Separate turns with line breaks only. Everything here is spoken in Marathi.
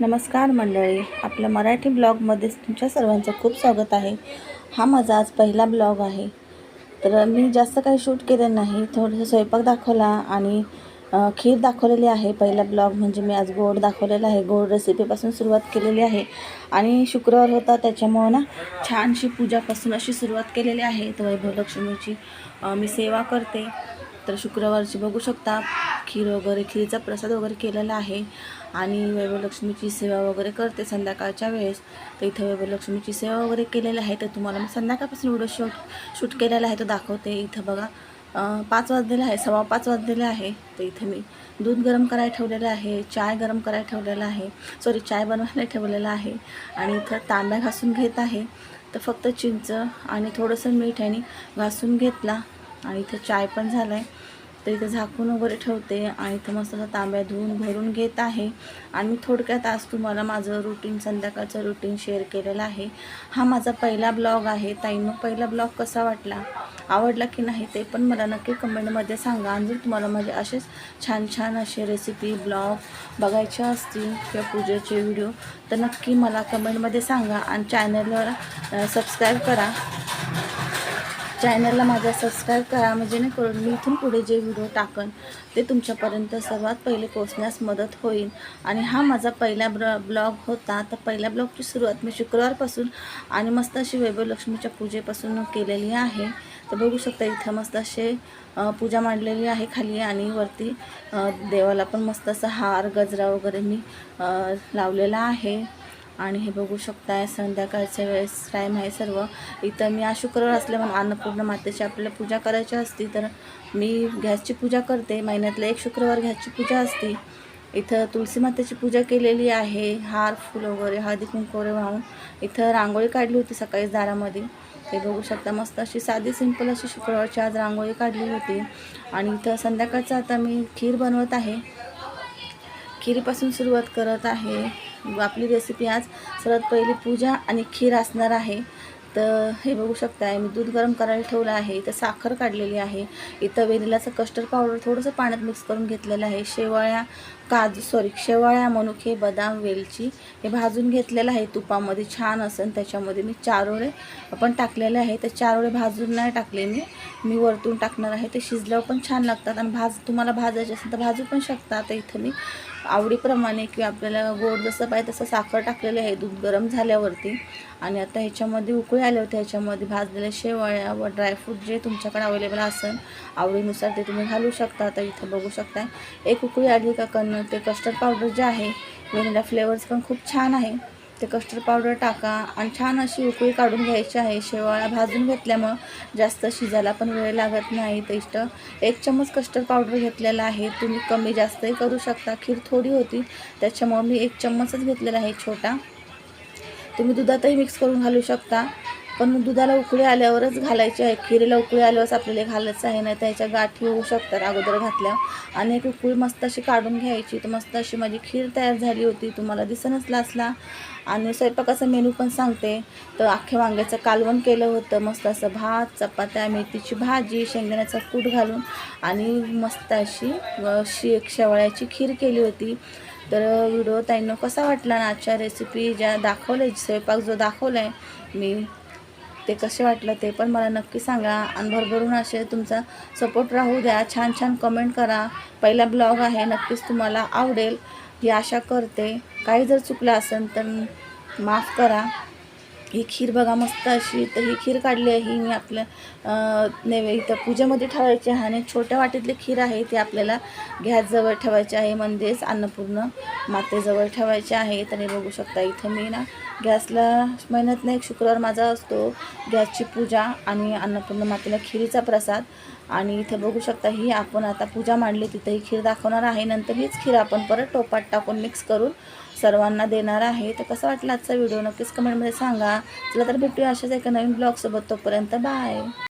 नमस्कार मंडळी आपल्या मराठी ब्लॉगमध्ये तुमच्या सर्वांचं खूप स्वागत आहे. हा माझा आज पहिला ब्लॉग आहे. तर मी जास्त काही शूट केलं नाही थोडंसं स्वयंपाक दाखवला आणि खीर दाखवलेली आहे. पहिला ब्लॉग म्हणजे मी आज गोड दाखवलेला आहे. गोड रेसिपीपासून सुरुवात केलेली आहे. आणि शुक्रवार होता त्याच्यामुळं ना छानशी पूजापासून अशी सुरुवात केलेली आहे. तर वैभवलक्ष्मीची मी सेवा करते. तर शुक्रवारची बघू शकता. खीर वगैरे खीरचा प्रसाद वगैरे केलेला आहे. आणि वैभवलक्ष्मीची सेवा वगैरे करते संध्याकाळच्या वेळेस. तर इथं वैभवलक्ष्मीची सेवा वगैरे केलेली आहे. तर तुम्हाला मी संध्याकाळपासून व्हिडिओ शूट शूट केलेला आहे. तो दाखवते. इथं बघा पाच वाजलेलं आहे. सव्वा पाच वाजलेले आहे. तर इथं मी दूध गरम करायला ठेवलेलं आहे. चाय गरम करायला ठेवलेला आहे. सॉरी चाय बनवायला ठेवलेलं आहे. आणि इथं तांब्या घासून घेत आहे. तर फक्त चिंच आणि थोडंसं मीठ आणि घासून घेतला. आणि इथं चाय पण झाला आहे तर इथं झाकून वगैरे ठेवते आणि इथं मस्त असं तांब्या धुवून भरून घेत आहे. आणि मी थोडक्यात आज तुम्हाला माझं रुटीन संध्याकाळचं रुटीन शेअर केलेलं आहे. हा माझा पहिला ब्लॉग आहे. ताईनं पहिला ब्लॉग कसा वाटला? आवडला की नाही ते पण मला नक्की कमेंटमध्ये सांगा. आणि जर तुम्हाला माझे असेच छान छान असे रेसिपी ब्लॉग बघायचे असतील किंवा पूजेचे व्हिडिओ तर नक्की मला कमेंटमध्ये सांगा. आणि चॅनलवर सबस्क्राईब करा. चॅनलला माझा सबस्क्राईब करा म्हणजे जेणेकरून मी इथून पुढे जे व्हिडिओ टाकन ते तुमच्यापर्यंत सर्वात पहिले पोचण्यास मदत होईल. आणि हा माझा पहिला ब्र ब्लॉग होता तर पहिल्या ब्लॉगची सुरुवात मी शुक्रवारपासून आणि मस्त अशी वैभवलक्ष्मीच्या पूजेपासून केलेली आहे. तर बघू शकता इथं मस्त असे पूजा मांडलेली आहे खाली आणि वरती देवाला पण मस्त असा हार गजरा वगैरे मी लावलेला आहे. आणि हे बघू शकताय संध्याकाळच्या वेळेस टाईम आहे सर्व. इथं मी आज शुक्रवार असल्यामुळे अन्नपूर्ण मातेची आपल्याला पूजा करायची असती तर मी गॅसची पूजा करते. महिन्यातला एक शुक्रवार गॅसची पूजा असते. इथं तुलसी मातेची पूजा केलेली आहे. हार फुल वगैरे हळदी कुंकू वगैरे वाहून इथं रांगोळी काढली होती सकाळी दारामध्ये. ते बघू शकता मस्त अशी साधी सिंपल अशी शुक्रवारची आज रांगोळी काढली होती. आणि इथं संध्याकाळचं आता मी खीर बनवत आहे. खीरपासून सुरुवात करत आहे. आपली रेसिपी आज सर्वात पहिली पूजा आणि खीर असणार आहे. तर हे बघू शकताय मी दूध गरम करायला ठेवलं आहे. इथं साखर काढलेली आहे. इथं वेनिलाचं कस्टर्ड पावडर थोडंसं पाण्यात मिक्स करून घेतलेलं आहे. शेवाळ्या काजू सॉरी शेवाळ्या मनुके बदाम वेलची हे भाजून घेतलेलं आहे. तुपामध्ये छान असेल त्याच्यामध्ये मी चारोळे पण टाकलेले आहे. तर चारोळे भाजून नाही टाकले मी. मी वरतून टाकणार आहे. ते शिजल्यावर पण छान लागतात आणि भाज तुम्हाला भाजायचे असेल तर भाजू पण शकता. तर इथं मी आवडीप्रमाणे किंवा आपल्याला गोड जसं पाहिजे तसं साखर टाकलेली आहे दूध गरम झाल्यावरती. आणि आता ह्याच्यामध्ये उकळी आले होते ह्याच्यामध्ये भाजलेल्या शेवाळ्या व ड्रायफ्रूट जे तुमच्याकडे अवेलेबल असेल आवडीनुसार ते तुम्ही घालू शकता. आता इथं बघू शकता एक उकळी आली का कन्न ते कस्टर्ड पावडर जे आहे वेनिला फ्लेवर्स पण खूप छान आहे. ते कस्टर्ड पावडर टाका आणि छान अशी उकळी काढून घ्यायची आहे. शेवाळा भाजून घेतल्यामुळं जास्त शिजायला पण वेळ लागत नाही तर इष्ट. एक चम्मच कस्टर्ड पावडर घेतलेला आहे. तुम्ही कमी जास्तही करू शकता. खीर थोडी होती त्याच्यामुळं मी एक चम्मचच घेतलेला आहे छोटा. तुम्ही दुधातही मिक्स करून घालू शकता. पण दुधाला उकळी आल्यावरच घालायची आहे. खिरीला उकळी आल्यावरच आपल्याला घालायचं आहे नाही त्याच्या गाठी होऊ शकतात अगोदर घातल्यावर आणि एक उकळी मस्त अशी काढून घ्यायची. तर मस्त अशी माझी खीर तयार झाली होती. तुम्हाला दिसनच लासला. आणि स्वयंपाकाचा मेनू पण सांगते. तर अख्ख्या वांग्याचं कालवण केलं होतं. मस्त असं भात चपात्या मेथीची भाजी शेंगदाण्याचा कूट घालून. आणि मस्त अशी शे शेवळ्याची खीर केली होती. तर व्हिडिओ ताईंनो कसा वाटला ना? आजच्या रेसिपी ज्या दाखवल्या स्वयंपाक जो दाखवला आहे मी ते कसे वाटलं ते पण मला नक्की सांगा. आणि भरभरून असे तुमचा सपोर्ट राहू द्या. छान छान कमेंट करा. पहिला ब्लॉग आहे नक्कीच तुम्हाला आवडेल. ही आशा करते. काही जर चुकलं असेल तर माफ करा. ही खीर बघा मस्त अशी. तर ही खीर काढली आहे. ही मी आपल्या नेवे इथं पूजेमध्ये ठेवायची आहे. आणि छोट्या वाटीतली खीर आहे ती आपल्याला गॅसजवळ ठेवायची आहे. म्हणजेच अन्नपूर्ण. मातेजवळ ठेवायचे आहे तर बघू शकता. इथं मी ना गॅसला मेहनत एक शुक्रवार माझा असतो. गॅसची पूजा आणि अन्नपूर्ण मातेला खिरीचा प्रसाद. आणि इथं बघू शकता ही आपण आता पूजा मांडली तिथं ही खीर दाखवणार आहे. नंतर हीच खीर आपण परत टोपात टाकून मिक्स करून सर्वांना देणार आहे. तर कसं वाटलं आजचा व्हिडिओ? नक्कीच कमेंटमध्ये सांगा. चला तर भेटूया अशाच एका नवीन ब्लॉगसोबत तोपर्यंत बाय